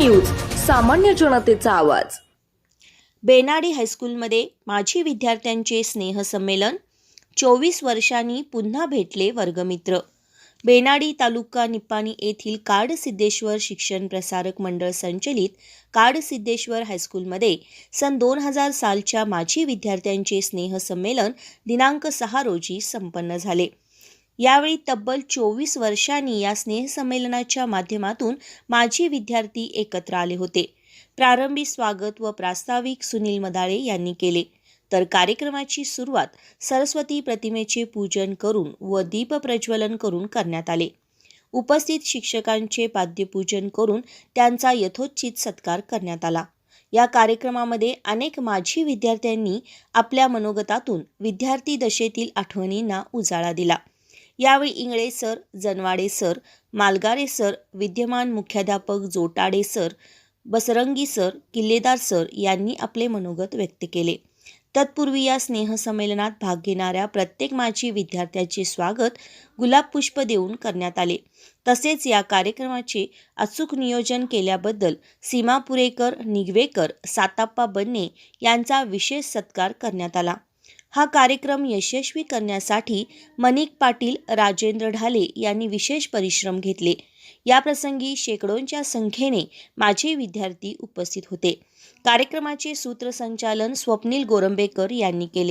News सामान्य जनतेचा आवाज. बेनाडी हायस्कूलमध्ये माजी विद्यार्थ्यांचे स्नेहसंमेलन. चोवीस वर्षांनी पुन्हा भेटले वर्गमित्र. बेनाडी तालुका निप्पाणी येथील काडसिद्धेश्वर शिक्षण प्रसारक मंडळ संचलित काडसिद्धेश्वर हायस्कूलमध्ये सन दोन हजार सालच्या माजी विद्यार्थ्यांचे स्नेहसंमेलन दिनांक सहा रोजी संपन्न झाले. यावेळी तब्बल चोवीस वर्षांनी या स्नेहसंमेलनाच्या माध्यमातून माजी विद्यार्थी एकत्र आले होते. प्रारंभी स्वागत व प्रास्ताविक सुनील मदाळे यांनी केले. तर कार्यक्रमाची सुरुवात सरस्वती प्रतिमेचे पूजन करून व दीपप्रज्वलन करून करण्यात आले. उपस्थित शिक्षकांचे पाद्यपूजन करून त्यांचा यथोचित सत्कार करण्यात आला. या कार्यक्रमामध्ये अनेक माजी विद्यार्थ्यांनी आपल्या मनोगतातून विद्यार्थी दशेतील आठवणींना उजाळा दिला. यावेळी Ingale sir Janwade sir Malgare sir विद्यमान मुख्याध्यापक Jotade sir Basrangi sir Killedar sir यांनी आपले मनोगत व्यक्त केले. तत्पूर्वी या स्नेहसंमेलनात भाग घेणाऱ्या प्रत्येक माजी विद्यार्थ्याचे स्वागत गुलाब पुष्प देऊन करण्यात आले. तसेच या कार्यक्रमाचे अचूक नियोजन केल्याबद्दल सीमा पुरेकर निगवेकर साताप्पा बन्ने यांचा विशेष सत्कार करण्यात आला. हा कार्यक्रम यशस्वी करण्यासाठी मनिक पाटील राजेंद्र ढाले यांनी विशेष परिश्रम घेतले. याप्रसंगी शेकडोंच्या संख्येने माझे विद्यार्थी उपस्थित होते. कार्यक्रमाचे सूत्रसंचालन स्वप्नील गोरंबेकर यांनी केले.